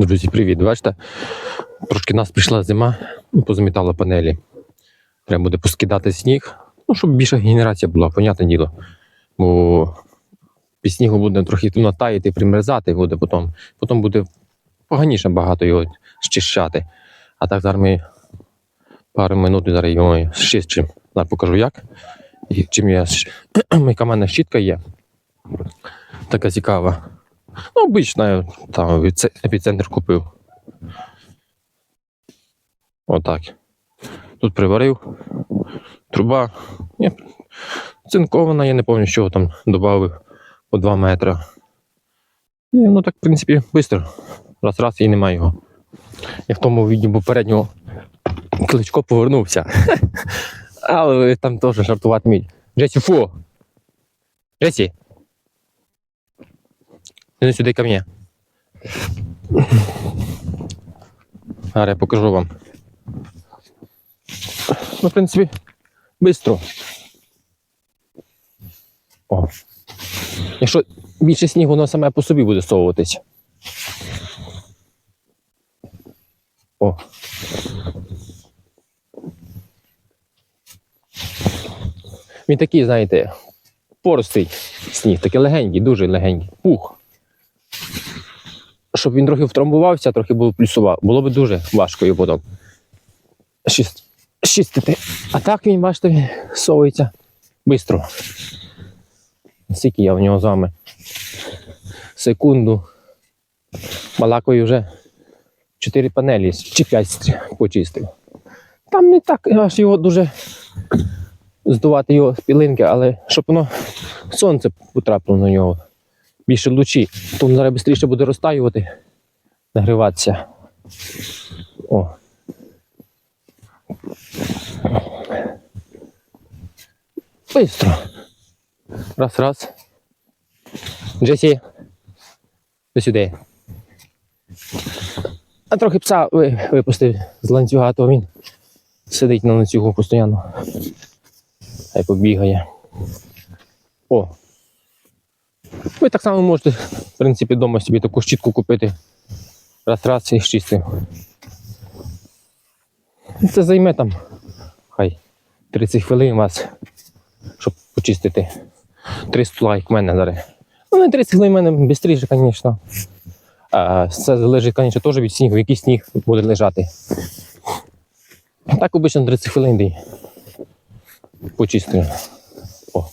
Друзі, привіт! Бачите? Трошки нас прийшла зима, ну, позамітала панелі. Треба буде поскидати сніг, ну, щоб більша генерація була, понятне діло. Бо під снігу буде трохи натаїти, примерзати буде потім. Потім буде поганіше багато його щищати. А так зараз ми пару минут зараз його щищимо. Зараз покажу як. І чим я яка мене щітка є. Така цікава. Ну, обична, там епіцентр купив. Отак. Тут приварив. Труба. Ні, цинкована, я не пам'ятаю, що там додав по 2 метри. І ну так, в принципі, швидко. Раз раз і немає його. Я в тому відео попереднього кличко повернувся. Але там теж жартувати мій. Джесі, фу! Джесі! Иди сюда ко мне. Зараз я покажу вам. Ну, в принципі, бистро. О. Якщо більше снігу, воно саме по собі буде совуватись. О. Він такий, знаєте, поростий сніг, такий легенький, дуже легенький. Пух щоб він трохи втрамбувався, трохи було плюсував. Було б дуже важко його потім чистити. А так він, бачите, совується швидко. Скільки я в нього з вами? Секунду. Балакою вже 4 панелі чи 5 почистив. Там не так аж його дуже здувати його з пілинки, але щоб воно сонце потрапило на нього більше лучі, то він зараз швидше буде розтаювати, нагріватися. О. Бистро. Раз, раз. Джесі. До сюди. А трохи пса випустив з ланцюга, то він сидить на ланцюгу постійно. Хай побігає. О, ви так само можете, в принципі, вдома собі таку щітку купити. Раз, раз і щистив. Це займе там хай 30 хвилин у вас, щоб почистити. Три стола, як в мене зараз. Ну, не 30 хвилин в мене швидше, звісно. Це залежить, звісно, теж від снігу, який сніг буде лежати. Так обично 30 хвилин дій. Почистив. О.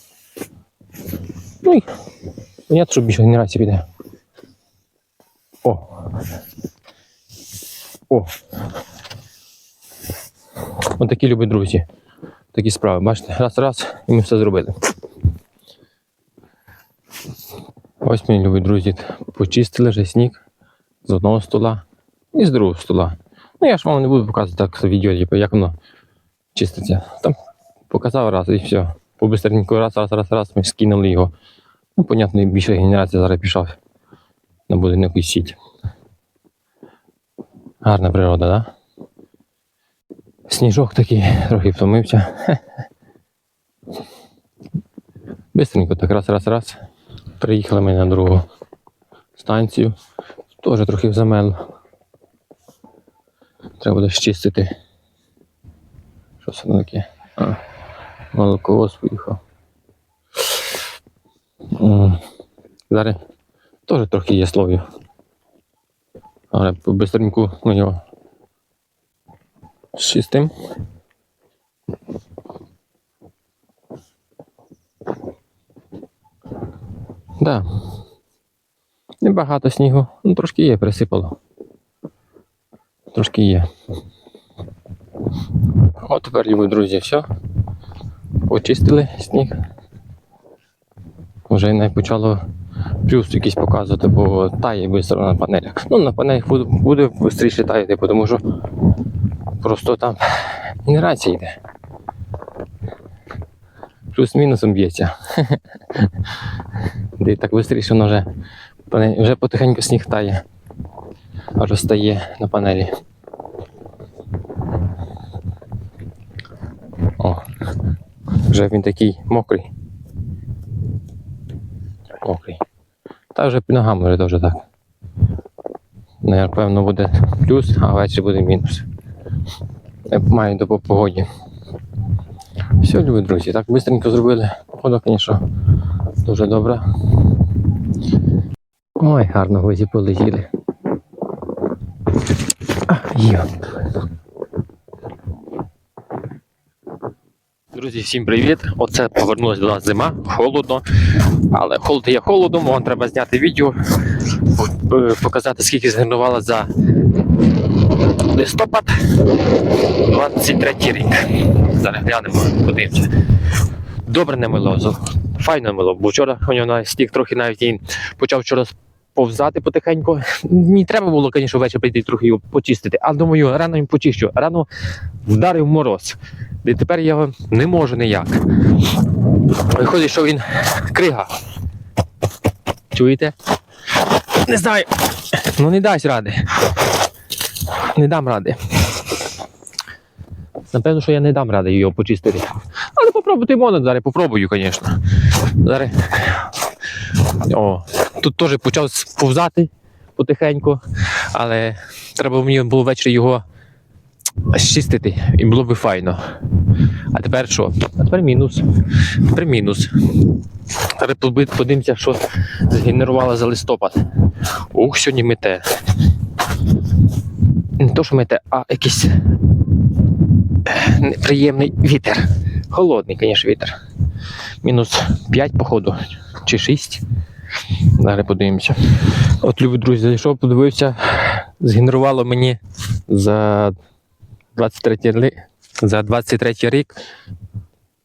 Ну Понятно, що більше генерація піде. О. О. Ось такі любі друзі. Такі справи. Бачите, раз, раз, і ми все зробили. Ось мені любі друзі. Почистили вже сніг з одного стола і з другого стола. Ну я ж вам не буду показувати так відео, типу, як воно чиститься. Там показав раз і все. Побистренько раз, раз, раз, раз, ми скинули його. Ну, понятно, більше генерація зараз пішов на будинок і сіть. Гарна природа, так? Да? Сніжок такий, трохи втомився. Бистренько так раз, раз, раз. Приїхали ми на другу станцію. Теж трохи замело. Треба буде щистити. Що це таке? А, молоковоз поїхав. Зараз теж трохи є слов'я. Але бистреньку ми його чистим. Да. Небагато снігу, ну трошки є, присипало. Трошки є. От тепер, любі друзі, все. Почистили сніг вже не почало плюс якийсь показувати, бо тає швидко на панелях. Ну, на панелях буде, швидше таяти, тому що просто там генерація йде. Плюс-мінусом б'ється. Де так швидше воно вже, вже потихеньку сніг тає, розтає на панелі. О, вже він такий мокрий. Мокрий. Та вже під ногами вже теж так. Напевно, буде плюс, а ввечері буде мінус. Маю до погоді. Все, любі друзі, так швидко зробили. Походу, звісно, дуже добре. Ой, гарно гозі полетіли. А, Друзі, всім привіт! Оце повернулася до нас зима, холодно. Але холод є холодом, вам треба зняти відео, е, показати, скільки згенерувала за листопад 23 рік. Зараз глянемо, подивимося. Добре не мило, файно мило, бо вчора у нього стік трохи навіть він почав вчора повзати потихеньку. Мені треба було, звісно, ввечері прийти трохи його почистити, але думаю, рано їм почищу. Рано вдарив мороз. І тепер я його не можу ніяк. Виходить, що він крига. Чуєте? Не знаю. Ну не дасть ради. Не дам ради. Напевно, що я не дам ради його почистити. Але попробувати можна, зараз попробую, звісно. Зараз. О, тут теж почав сповзати потихеньку, але треба мені було ввечері його чистити, і було би файно. А тепер що? А тепер мінус. Тепер мінус. Подби- подивимося, що згенерувала за листопад. Ух, сьогодні мете. Не то, що мете, а якийсь е, неприємний вітер. Холодний, звісно, вітер. Мінус 5, походу, чи 6. Зараз подивимося. От, любі друзі, зайшов, подивився, згенерувало мені за 23 ли- за 23 рік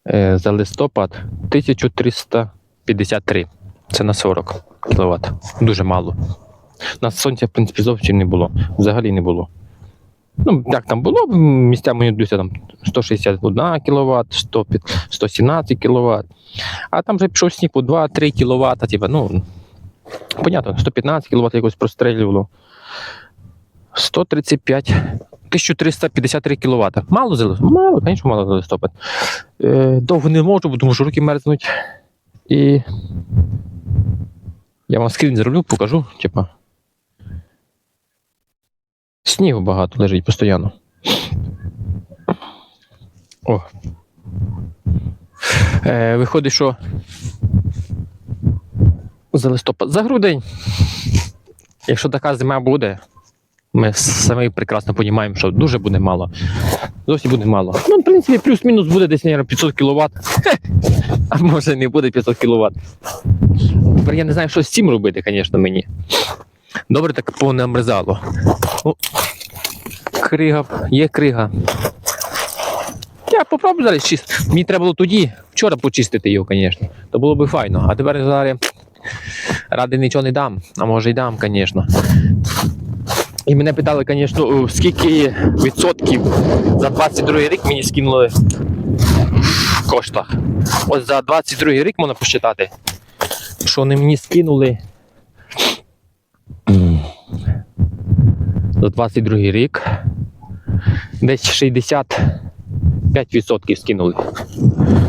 е, за листопад 1353. Це на 40 кВт. Дуже мало. На сонця, в принципі, зовсім не було. Взагалі не було. Ну, як там було, місцями йдуться там 161 кВт, 100, 117 кВт. А там вже пішов сніг по 2-3 кВт, типу, ну, понятно, 115 кВт якось прострілювало. 135 1353 кВт. Мало за? Мало, звісно, мало за листопад. Е, довго не можу, бо тому що руки мерзнуть. І я вам скрін зроблю, покажу, типа. Снігу багато лежить постійно. О. Е, виходить, що за листопад, за грудень. Якщо така зима буде, ми самі прекрасно розуміємо, що дуже буде мало. Зовсім буде мало. Ну, в принципі, плюс-мінус буде десь, мабуть, 500 кВт. А може не буде 500 кВт. Тепер я не знаю, що з цим робити, звісно, мені. Добре, так повне. Ну, крига, є крига. Я попробую зараз чистити. Мені треба було тоді, вчора почистити його, звісно. То було б файно. А тепер зараз ради нічого не дам. А може й дам, звісно. І мене питали, звісно, скільки відсотків за 22 рік мені скинули в коштах. Ось за 22 рік можна посчитати, що вони мені скинули. За 22 рік. Десь 65% скинули.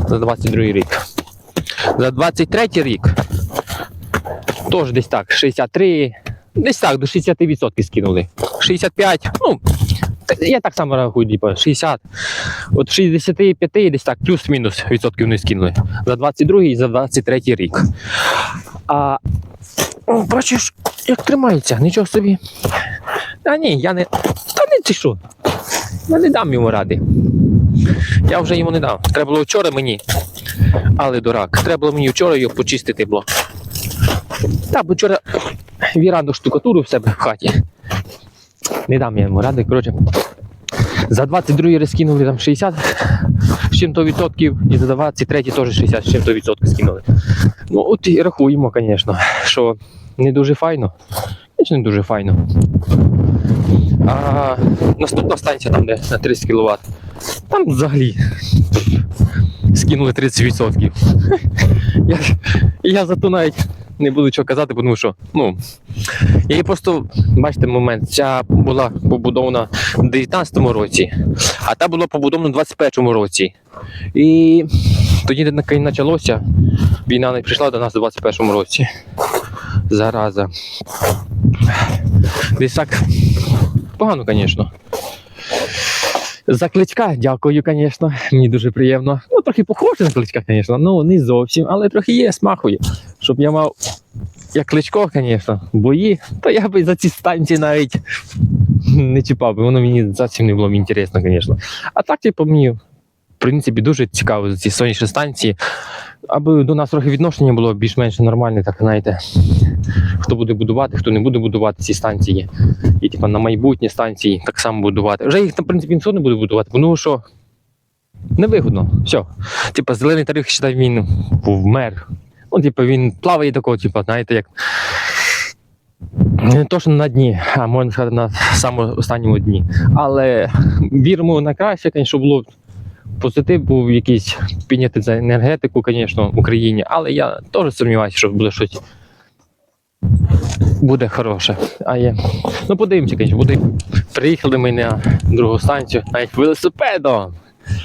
За 22 рік. За 23 рік. Теж десь так, 63. Десь так, до 60% скинули. 65, ну, я так само рахую, типу, 60. От 65 десь так, плюс-мінус відсотків не скинули. За 22 і за 23 рік. А о, бачиш, як тримається, нічого собі. Та ні, я не. Та не ти що? Я не дам йому ради. Я вже йому не дав. Треба було вчора мені. Але дурак. Треба було мені вчора його почистити було. Та, бо вчора віранду штукатуру в себе в хаті. Не дам я йому ради. Коротше, за 22 розкинули там 60 з чим-то відсотків, і за 23 теж 60 з чим-то відсотків скинули. Ну, от і рахуємо, звісно, що не дуже файно. Звісно, не дуже файно. А наступна станція, там, де на 30 кВт, там взагалі скинули 30%. Я, я зато навіть не буду чого казати, тому що, ну, її просто, бачите, момент, ця була побудована в 19-му році, а та була побудована в 21-му році. І тоді не почалося, війна не прийшла до нас у 21-му році. Зараза. Десь так погано, звісно. За кличка, дякую, звісно. Мені дуже приємно. Ну, трохи похоже на кличка, звісно. Ну, не зовсім, але трохи є, смахує. Щоб я мав як кличко, звісно, бої, то я би за ці станції навіть не чіпав би. Воно мені зовсім не було б інтересно, звісно. А так, типу, мені, в принципі, дуже цікаво за ці сонячні станції. Аби до нас трохи відношення було більш-менш нормальне, так знаєте, хто буде будувати, хто не буде будувати ці станції. І типу, на майбутні станції так само будувати. Вже їх, в принципі, ніхто не буде будувати, тому що невигодно. Все. Типа, зелений тариф, считай, він вмер. Ну, типу, він плаває такого, типу, знаєте, як. Не то, що на дні, а можна сказати, на самому останньому дні. Але віримо на краще, щоб було позитив був якийсь підняти за енергетику, звісно, в Україні, але я теж сумніваюся, що буде щось буде хороше. А є. Ну, подивимося, звісно, буде. Приїхали ми на другу станцію, навіть велосипедом.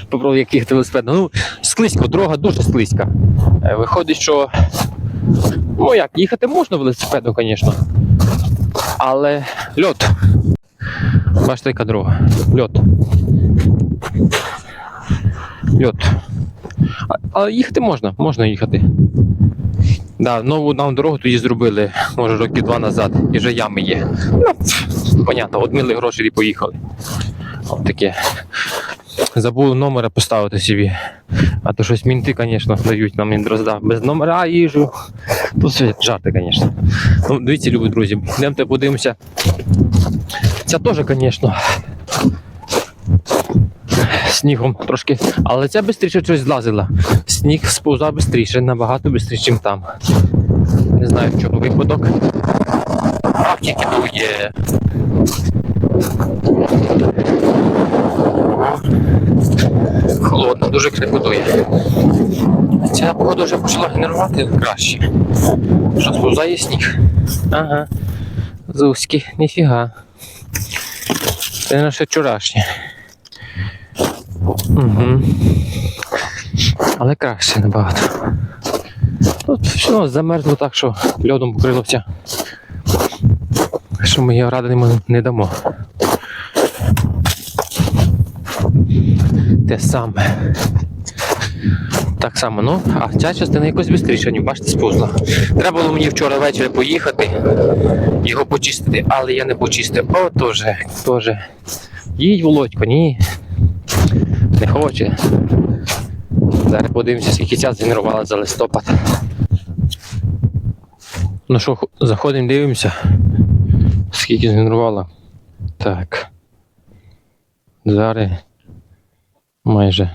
Попробуй яких велосипедом. Ну, склизько, дорога дуже склизька. Е, Виходить, що ну як, їхати можна велосипедом, звісно. Але льот. Бачите, яка дорога. Льот. Льот. Але їхати можна, можна їхати. Да, нову нам дорогу тоді зробили, може, роки два назад, і вже ями є. Ну, понятно, одмили гроші і поїхали. От таке. Забув номера поставити собі. А то щось мінти, звісно, дають нам він. Без номера їжу. Ну, все жарти, звісно. Ну, дивіться, любі друзі, йдемте подивимося. Ця теж, звісно. Снігом трошки, але ця швидше щось злазила. Сніг сповзав швидше, набагато швидше, ніж там. Не знаю, в чому випадок. А тільки Холодно, дуже крепко. Ця погода вже почала генерувати краще. Що сповзає сніг. Ага. Зузьки, ніфіга. Це наше вчорашнє. Угу. Але краще набагато. Тут все замерзло так, що льодом покрилося. Що ми його ради не дамо. Те саме. Так само, ну, а ця частина якось швидше, ніж бачите, сповзла. Треба було мені вчора ввечері поїхати, його почистити, але я не почистив. О, тоже, тоже. Їдь, Володько, ні. Не хоче. Зараз подивимося, скільки ця згенерувала за листопад. Ну що, заходимо, дивимося. Скільки згенерувала. Так. Зараз майже.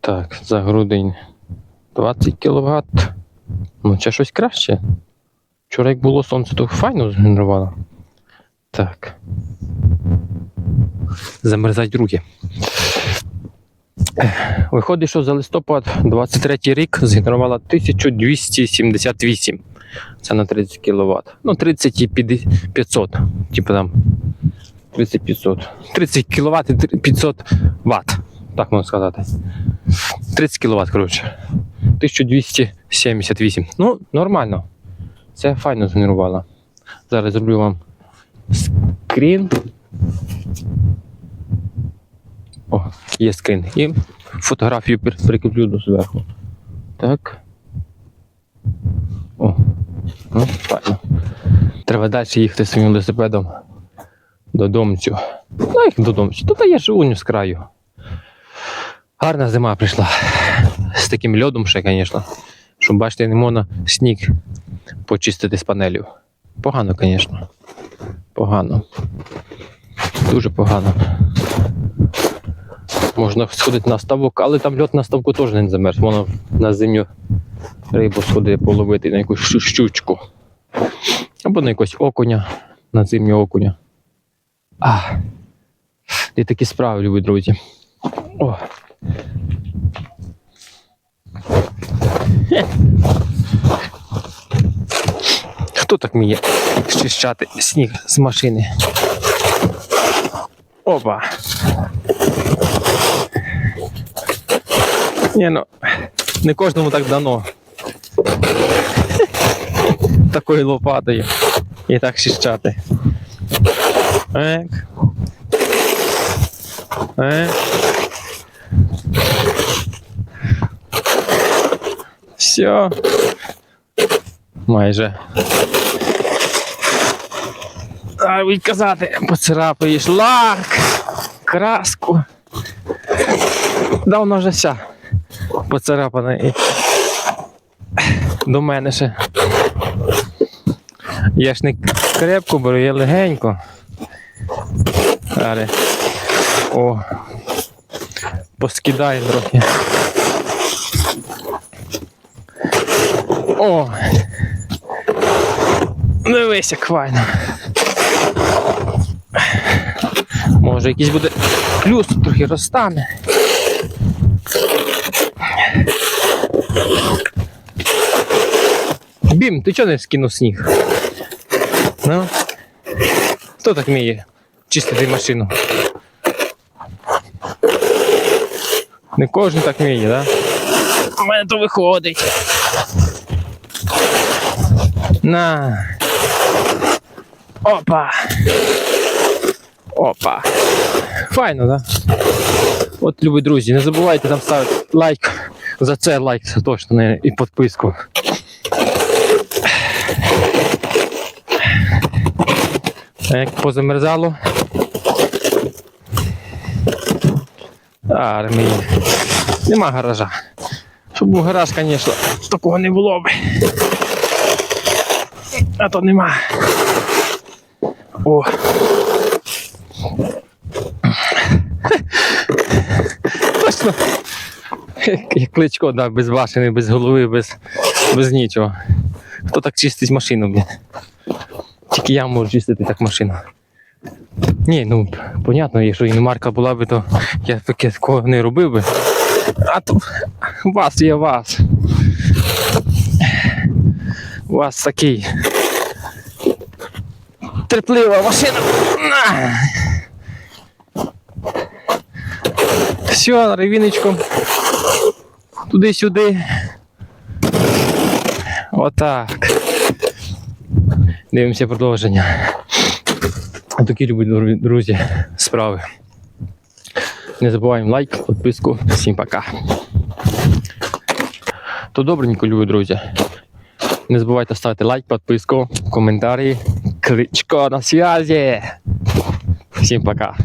Так, за грудень 20 кВт. Ну, це щось краще. Вчора як було сонце, то файно згенерувало. Так. Замерзать друге. Виходить, що за листопад 23 рік згенерувала 1278. Це на 30 кВт. Ну, 30 і 500, Типу там 30 500. 30 кВт і 500 Вт. Так можна сказати. 30 кВт, коротше. 1278. Ну, нормально. Це файно згенерувала. Зараз зроблю вам скрін. О, є скрін. І фотографію прикріплю до зверху. Так. О, ну, файно. Треба далі їхати своїм велосипедом додому. Ну, як додому. Тут я живу не з краю. Гарна зима прийшла. З таким льодом ще, звісно. Щоб бачите, не можна сніг почистити з панелів. Погано, звісно. Погано. Дуже погано. Можна сходити на ставок, але там льот на ставку теж не замерз. Можна на зимню рибу сходити половити на якусь щучку. Або на якогось окуня, на зимнього окуня. А, і такі справи, любі друзі. О. Хто так вміє щищати сніг з машини? Опа. Ні, ну, не кожному так дано. Такою лопатою. І так шищати. Ек. Ек. Все. Майже. А відказати, поцарапаєш лак, краску. Да воно вже вся поцарапана до мене ще. Я ж не крепко беру, я легенько. Але. О. Поскидаю трохи. О! Дивись, як файно. Може якийсь буде плюс трохи розтане. Бім, ти чого не скинув сніг? Ну? Хто так вміє чистити машину? Не кожен так вміє. Да? У мене то виходить. На. Опа. Опа. Файно, да? От, любі друзі, не забувайте там ставити лайк. За це лайк це точно не і підписку. Як позамерзало. Армії. Нема гаража. Щоб був гараж, звісно, такого не було б. А то нема. О. Точно. Як кличко, да, без башени, без голови, без, без нічого. Хто так чистить машину, блін? Тільки я можу чистити так машину. Ні, ну понятно, якщо іномарка була би, то я таке такого не робив би. А то вас є вас. У вас такий. Терплива машина. На! Все, ревіночком. Туди-сюди. Отак. Дивимося продовження. Такі любі друзі справи. Не забуваємо лайк, підписку. Всім пока. То добренько, любі друзі. Не забувайте ставити лайк, підписку, коментарі. Кличко на связі. Всім пока.